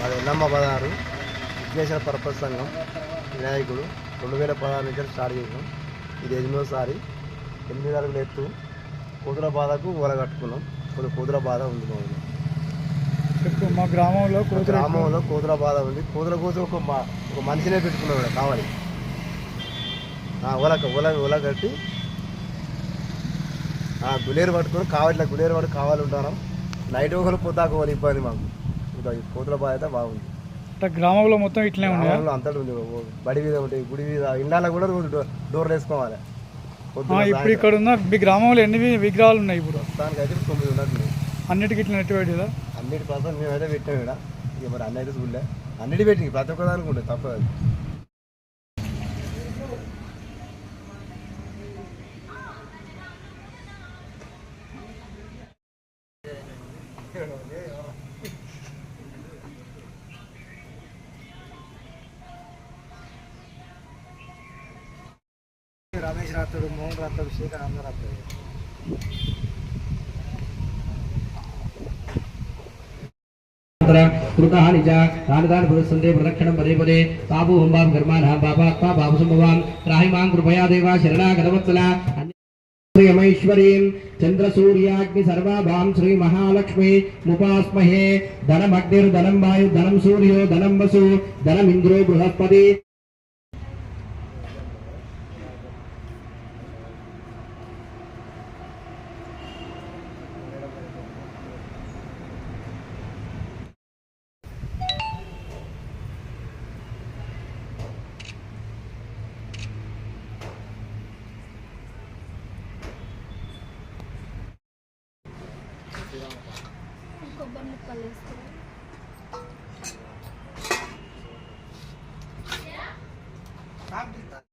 మాది ఎల్లమ్మ పదహారు విఘ్నేశ్వర పర్పస్ సంఘం వినాయకుడు రెండు వేల పదహారు నుంచి స్టార్ట్ చేసినాం. ఇది ఎనిమిదోసారి ఎనిమిది అడుగులు ఎత్తు. కూతుల బాధకు ఊర కట్టుకున్నాం. కొద్ది కూతుల బాధ ఉంది మా గ్రామంలో గ్రామంలో కూతుల బాధ ఉంది. కూతుల కోసం ఒక మా ఒక మనిషినే పెట్టుకున్నాం కావాలి. ఆ, ఉలక ఉల ఉల కట్టి గులేరు పట్టుకొని కావాలి గులేరు పట్టుకు కావాలి ఉంటాను నైట్ ఒకరు ఒకరు ఇబ్బంది మాకు. కూతుల బాధ అయితే బాగుంది. అంటే గ్రామంలో మొత్తం ఉన్నాయా? గ్రామంలో అంతటి ఉంది బడి మీద ఉంటాయి గుడి మీద ఇళ్ళలో కూడా డోర్లు వేసుకోవాలి. ఇప్పుడు ఇక్కడ ఉన్న మీ గ్రామంలో ఎన్ని విగ్రహాలు ఉన్నాయి ఇప్పుడు? ప్రస్తుతానికి అయితే తొమ్మిది ఉన్నట్టు అన్నిటికీ ఇట్లా నెట్టి పెట్టిదా? అన్నిటి కోసం మేమైతే పెట్టాం ఇక్కడ. ఇక మరి అన్ని అయితే చూడలే. అన్నిటి పెట్టి ప్రతి ఒక్క దానికి ఉంటుంది తప్పదు అది. రమేష్ రాస్తాడు మోహన్ రాస్తాడు శేఖర్ అందరూ రాస్తాడు కృతహాని చ తాని ప్రదక్షిణం పదే పదే. బాబు హుంబాం గర్మాన్ బాబాత్మా బాబు సంభవాం త్రాహి మాం కృపయా దేవా శరణాగతవత్సల శ్రీయమైశ్వరీం చంద్రసూర్యాగ్ని సర్వాభాం శ్రీ మహాలక్ష్మి ముపాస్మహే. ధనమగ్నిర్ధనం వాయు ధనం సూర్యో ధనం వసు ధనమింద్రో బృహస్పతి. కొబ్బరి ముక్కలు వేసుకోవాలి